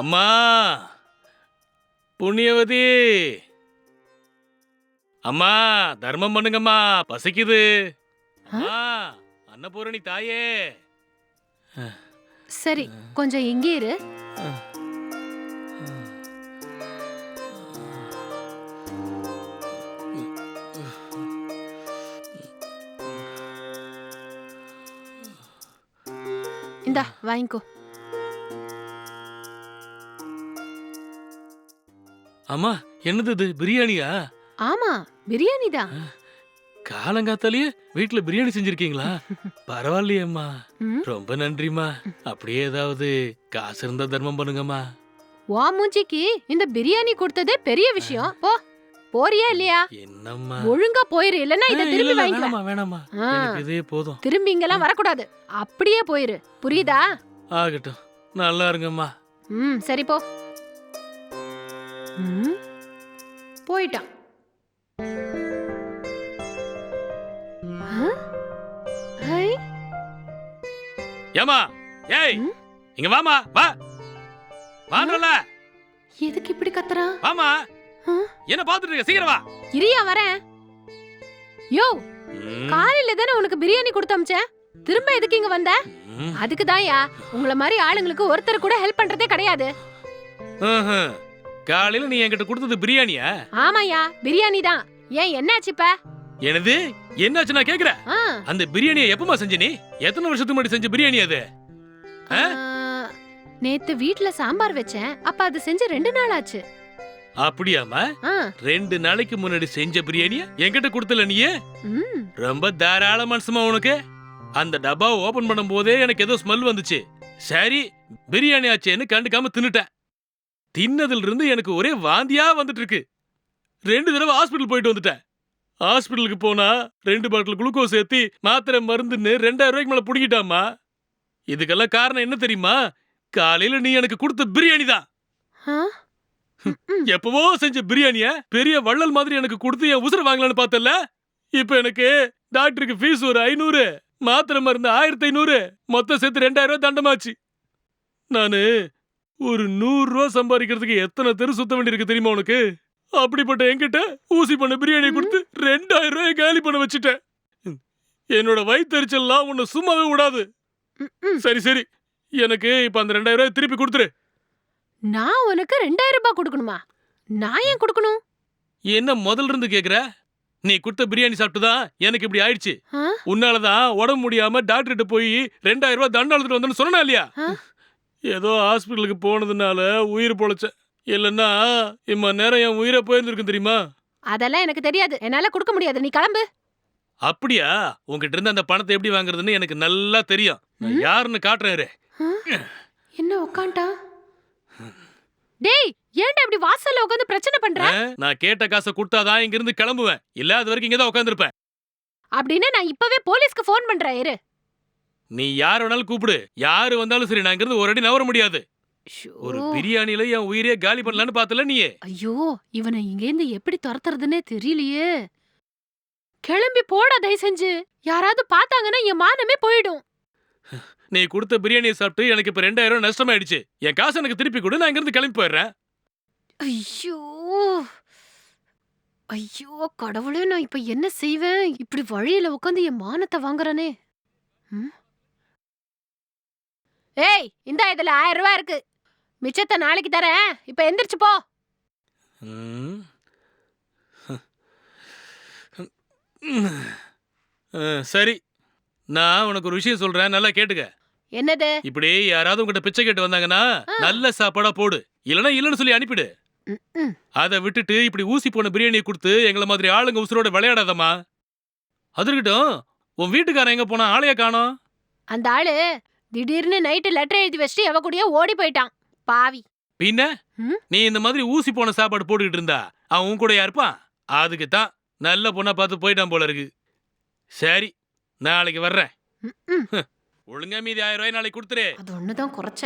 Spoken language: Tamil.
அம்மா புண்ணியவதி. அம்மா தர்மம் பண்ணுங்கம்மா பசிக்குது. அம்மா அன்னபூரணி தாயே. சரி கொஞ்சம் இங்கே இரு. இந்தா வாங்கிக்கோ. அம்மா என்னது இது பிரியாணியா? ஆமா பிரியாணி தான். காலங்காத்தாலேயே வீட்ல பிரியாணி செஞ்சிருக்கீங்களா? பரவாயில்லையேம்மா. ரொம்ப நன்றிம்மா. அப்படியே ஏதாவது காசு இருந்தா தர்மம் பண்ணுங்கம்மா. உன் மூஞ்சிக்கு இந்த பிரியாணி கொடுத்ததே பெரிய விஷயம். போ. போறியா இல்லையா? என்னம்மா? ஒழுங்கா போயிரு இல்லன்னா இத திரும்பி வாங்கிக்கலாம். ஆ. எனக்கு இதே போதும். திரும்பி இங்கெல்லாம் வரக்கூடாது. அப்படியே போயிரு. புரியுதா? ஆகட்டும். நல்லா இருங்கம்மா. ம் சரி போ. போயிட்டான். ஏமா ஏய்? இங்க வாமா வா. வாங்கல எதுக்கு இப்படி கத்துறான் வாமா? என்ன பாத்துட்டு இருக்க? சீக்கிரம் வா. இரியா வரேன். யோ காலையில தானே உனக்கு பிரியாணி கொடுத்து அமிச்சேன். திரும்ப எதுக்கு இங்க வந்த? அதுக்கு தான்யா உங்கள மாதிரி ஆளுங்களுக்கு ஒருத்தர் கூட ஹெல்ப் பண்றதே கிடையாது. காலையில நீ என்கிட்ட கொடுத்தது பிரியாணியா? ஆமாயா பிரியாணி தான். ஏன் என்னாச்சு இப்ப? எனது என்னாச்சு நான் கேக்குறேன். ஆ, அந்த பிரியாணியை எப்பமா செஞ்ச நீ? எத்தனை வருஷத்துக்கு முன்னாடி செஞ்ச பிரியாணி அது? ஆ? ஆ, நேத்து வீட்ல சாம்பார் வச்சேன். அப்ப அது செஞ்சு ரெண்டு நாள் ஆச்சு. அப்படியாமா ஆ, ரெண்டு நாளைக்கு முன்னாடி செஞ்ச பிரியாணிய என்கிட்ட கொடுத்தல நீ ம், ரொம்ப தாராள மனசுமா உனக்கு? அந்த டப்பாவை ஓபன் பண்ணும் போதே எனக்கு ஏதோ ஸ்மெல் வந்துச்சு. சரி பிரியாணி ஆச்சேன்னு கண்டுக்காம தின்னுட்டேன். தின்னதுல இருந்து எனக்கு ஒரே வாந்தியா வந்துட்டு இருக்கு ரெண்டு தடவை ஹாஸ்பிட்டல் போயிட்டு வந்துட்டேன். ஹாஸ்பிட்டலுக்கு போனா ரெண்டு பாட்டில் குளுக்கோஸ் ஏத்தி மாத்திரை மருந்துன்னு ரெண்டாயிரம் ரூபாய்க்கு மேல புடிக்கிட்டாமா இதுக்கெல்லாம் காரணம் என்ன தெரியுமா? காலையில நீ எனக்கு கொடுத்த பிரியாணி தான். எப்பவோ செஞ்ச பிரியாணிய பெரிய வள்ளல் மாதிரி எனக்கு கொடுத்து என் உசுர வாங்கலான்னு பார்த்தல இப்ப எனக்கு டாக்டருக்கு ஃபீஸ் ஒரு ஐநூறு மாத்திரை மருந்து ஆயிரத்தி ஐநூறு மொத்தம் சேர்த்து ரெண்டாயிரம் ரூபாய் தண்டமாச்சு. நானு ஒரு நூறு ரூபா சம்பாதிக்கிறதுக்கு எத்தனை தெரு சுத்த வேண்டியிருக்கு தெரியுமா உனக்கு? அப்படிப்பட்ட என்கிட்ட ஊசி பண்ண பிரியாணியை கொடுத்து ரெண்டாயிரம் ரூபாய் காலி பண்ண வச்சுட்டேன். என்னோட வயிற்றுச்சல்லாம் உன்னை சும்மாவே விடாது. சரி சரி. எனக்கு இப்ப அந்த ரெண்டாயிரம் ரூபாய் திருப்பி கொடுத்துரு. நான் உனக்கு ரெண்டாயிரம் ரூபாய் கொடுக்கணுமா? நான் ஏன் கொடுக்கணும்? என்ன முதல்ல இருந்து கேக்குற? நீ கொடுத்த பிரியாணி சாப்பிட்டுதான் எனக்கு இப்படி ஆயிடுச்சு. ஆ? உன்னாலதான் உடம்பு முடியாம டாக்டர்கிட்ட போய் ரெண்டாயிரம் ரூபாய் தண்டம் எடுத்துட்டு வந்தேன்னு சொன்னா இல்லையா? ஏதோ ஹாஸ்பிட்டலுக்கு போனதுனால உயிர் பொழைச்சேன். இல்லைன்னா இம்ம நேரம் என் உயிரை போயிருந்திருக்கும் தெரியுமா? அதெல்லாம் எனக்கு தெரியாது. என்னால கொடுக்க முடியாது. நீ கிளம்பு. அப்படியா? உன்கிட்ட இருந்து அந்த பணத்தை எப்படி வாங்குறதுன்னு எனக்கு நல்லா தெரியும். நான்? யாருன்னு காட்டுறேன் இரு. என்ன உக்காண்டா? டேய் ஏன்டா இப்படி வாசல்ல உட்காந்து பிரச்சனை பண்ற? ஆ? நான் கேட்ட காசை கொடுத்தாதான் இங்க இருந்து கிளம்புவேன். இல்ல அது வரைக்கும் இங்கதான் உட்காந்துருப்பேன் அப்படின்னா நான் இப்பவே போலீஸ்க்கு ஃபோன் பண்றேன் இரு. நீ யார் வேணாலும் கூப்பிடு. யாரு வந்தாலும் சரி நான் இங்க இருந்து ஒரு அடி நவர முடியாது. ஒரு ஷோ. பிரியாணில என் உயிரே காலி பண்ணலான்னு பார்த்தல நீ ஐயோ இவனை இங்கேருந்து எப்படி துரத்துறதுன்னே தெரியலையே. கிளம்பி போடா தயவு செஞ்சு. யாராவது பார்த்தாங்கன்னா என் மானமே போயிடும். நீ கொடுத்த பிரியாணியை சாப்பிட்டு எனக்கு இப்ப ரெண்டாயிரம் நஷ்டமாயிடுச்சு. என் காசு எனக்கு திருப்பி கொடு நான் இங்கிருந்து கிளம்பி போயிடுறேன். ஐயோ. ஐயோ கடவுளே நான் இப்ப என்ன செய்வேன்? இப்படி வழியில உட்காந்து என் மானத்தை வாங்குறானே. ம்? ஏய் இந்த இதுல ஆயிரம் ரூபாய் இருக்கு. மிச்சத்தை நாளைக்கு தரேன். இப்ப எந்திரிச்சு போ. சரி. நான் உனக்கு ஒரு விஷயம் சொல்றேன். நல்லா கேட்டுக்க. என்னது? இப்படி யாராவது உங்ககிட்ட பிச்சை கேட்டு வந்தாங்கன்னா. நல்ல சாப்பாடா போடு. இல்லனா இல்லன்னு சொல்லி அனுப்பிடு. அதை விட்டுட்டு இப்படி ஊசி போன பிரியாணியை கொடுத்து எங்களை மாதிரி ஆளுங்க உசுரோட விளையாடாதம்மா. அது இருக்கட்டும். உன் வீட்டுக்காரன் எங்க போனா? ஆளைய காணோம்? அந்த ஆளு திடீர்னு நைட்டு லெட்டர் எழுதி வச்சுட்டு எவ கூடயே ஓடி போயிட்டான். பாவி. பின்ன? ம்? நீ இந்த மாதிரி ஊசி போன சாப்பாடு போட்டுக்கிட்டு இருந்தா அவன் உன் கூடயா இருப்பான்? அதுக்கு தான் நல்ல பொண்ணா பார்த்து போயிட்டான் போல இருக்கு. சரி நாளைக்கு வர்றேன். ம், ம். ஒழுங்கா மீதி ஆயிரம் ரூபாய் நாளைக்கு கொடுத்துரு. அது ஒண்ணுதான் குறைச்ச.